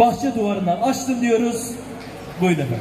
bahçe duvarından açtım diyoruz. Buyurun efendim.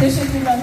Teşekkürler.